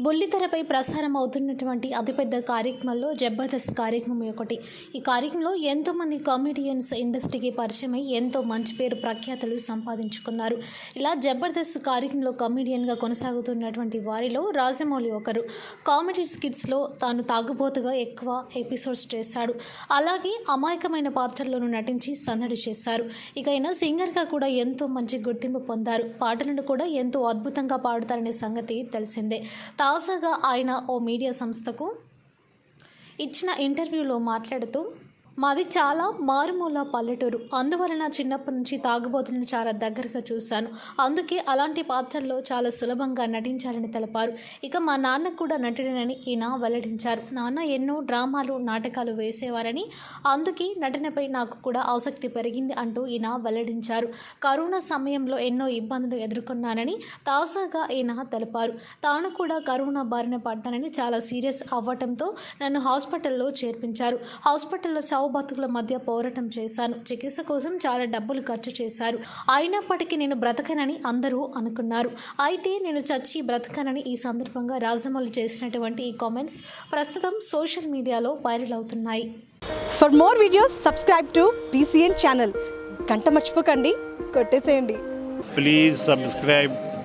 బుల్లితెరపై ప్రసారం అవుతున్నటువంటి అతిపెద్ద కార్యక్రమంలో జబర్దస్త్ కార్యక్రమం ఒకటి. ఈ కార్యక్రమంలో ఎంతోమంది కామెడియన్స్ ఇండస్ట్రీకి పరిచయమై ఎంతో మంచి పేరు ప్రఖ్యాతలు సంపాదించుకున్నారు. ఇలా జబర్దస్త్ కార్యక్రమంలో కమెడియన్గా కొనసాగుతున్నటువంటి వారిలో రాజమౌళి ఒకరు. కామెడీ స్కిట్స్లో తాను తాగుబోతుగా ఎక్కువ ఎపిసోడ్స్ చేశాడు. అలాగే అమాయకమైన పాత్రల్లోనూ నటించి సందడి చేశారు. ఇక ఆయన సింగర్గా కూడా ఎంతో మంచి గుర్తింపు పొందారు. పాటలను కూడా ఎంతో అద్భుతంగా పాడుతారనే సంగతి తెలిసిందే. తాజాగా ఆయన ఓ మీడియా సంస్థకు ఇచ్చిన ఇంటర్వ్యూలో మాట్లాడుతూ మాది చాలా మారుమూల పల్లెటూరు. అందువలన చిన్నప్పటి నుంచి తాగుబోతులను చాలా దగ్గరగా చూశాను. అందుకే అలాంటి పాత్రల్లో చాలా సులభంగా నటించాలని తెలిపారు. ఇక మా నాన్న కూడా నటుడనని ఈయన వెల్లడించారు. నాన్న ఎన్నో డ్రామాలు నాటకాలు వేసేవారని అందుకే నటనపై నాకు కూడా ఆసక్తి పెరిగింది అంటూ ఈయన వెల్లడించారు. కరోనా సమయంలో ఎన్నో ఇబ్బందులు ఎదుర్కొన్నానని తాజాగా ఈయన తెలిపారు. తాను కూడా కరోనా బారిన పడ్డానని చాలా సీరియస్ అవ్వటంతో నన్ను హాస్పిటల్లో చేర్పించారు. హాస్పిటల్లో చావు బతుకుల మధ్య పోరాటం చేశాను. చికిత్స కోసం చాలా డబ్బులు ఖర్చు చేశారు. అయినప్పటికీ నేను బ్రతకనని అందరూ అనుకున్నారు. అయితే నేను చచ్చి బ్రతకనని ఈ సందర్భంగా రాజమౌళి చేసినటువంటి ఈ కామెంట్స్ ప్రస్తుతం సోషల్ మీడియాలో వైరల్ అవుతున్నాయి. For more videos subscribe to BCN channel గంట మర్చిపోకండి. కొట్టేసేయండి. Please subscribe